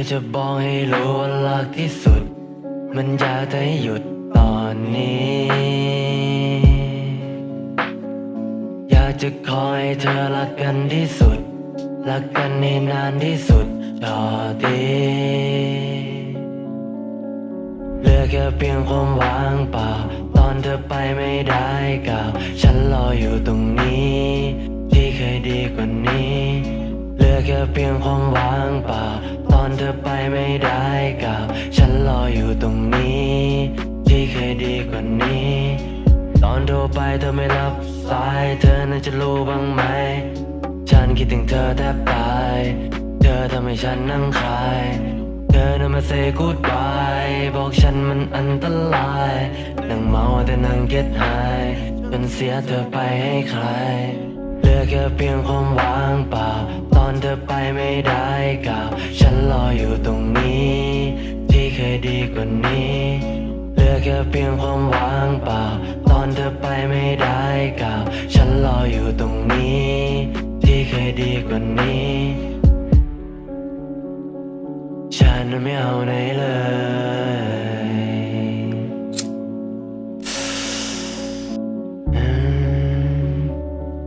ากจะบอกให้รู้ว่ารักที่สุด มันอยากจะให้หยุดตอนนี้ อยากจะขอให้เธอรักกันที่สุด รักกันให้นานที่สุดจอดีเหลือแค่เพียงความว่างเปล่า ตอนเธอไปไม่ได้กล่าว ฉันรออยู่ตรงนี้ ที่เคยดีกว่านี้ เหลือแค่เพียงความว่างเปล่า ตอนเธอไปไม่ได้กล่าวฉันรออยู่ตรงนี้ ที่เคยดีกว่านี้ ตอนโทรไปเธอไม่รับสาย เธอน่าจะรู้บ้างไหม ฉันคิดถึงเธอแทบตาย เธอทำให้ฉันนั่งคาย เธอน่ะมาเซกูดบายบอกฉันมันอันตรายนั่งเมาแต่นั่งเก็ตหายจนเสียเธอไปให้ใคร เหลือแค่เพียงความว่างเปล่า อนเธอไปไม่ได้กล่าวฉันรออยู่ตรงนี้ ที่เคยดีกว่านี้เหลือแค่เพียงความว่างเปล่า ตอนเธอไปไม่ได้กล่าวฉันรออยู่ตรงนี้ ที่เคยดีกว่านี้ ฉันไม่เอาไหนเลย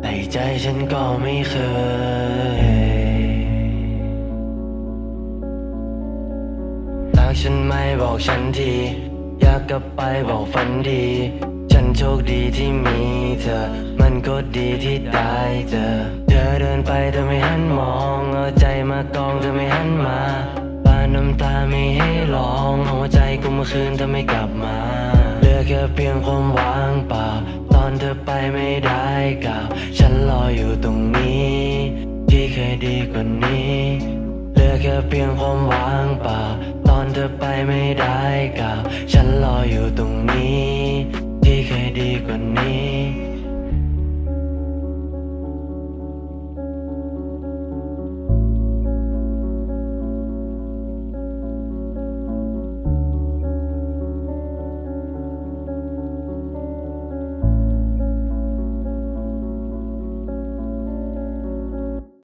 แต่ใจฉันก็ไม่เคย กฉันไม่บอกฉันที อยากกลับไปบอกฝันดี ฉันโชคดีที่มีเธอ มันก็ดีที่ได้เจอ เธอเดินไปเธอไม่หันมอง เอาใจมากองเธอไม่หันมาปานน้ำตาไม่ให้ร้อง หัวใจกูเมื่อคืนเธอไม่กลับมาเหลือแค่เพียงความว่างเปล่า ตอนเธอไปไม่ได้กล่าวฉันรออยู่ตรงนี้ ที่เคยดีกว่านี้ แค่เพียงความว่างเปล่า ตอนเธอไปไม่ได้กล่าว ฉันรออยู่ตรงนี้ ที่เคยดีกว่านี้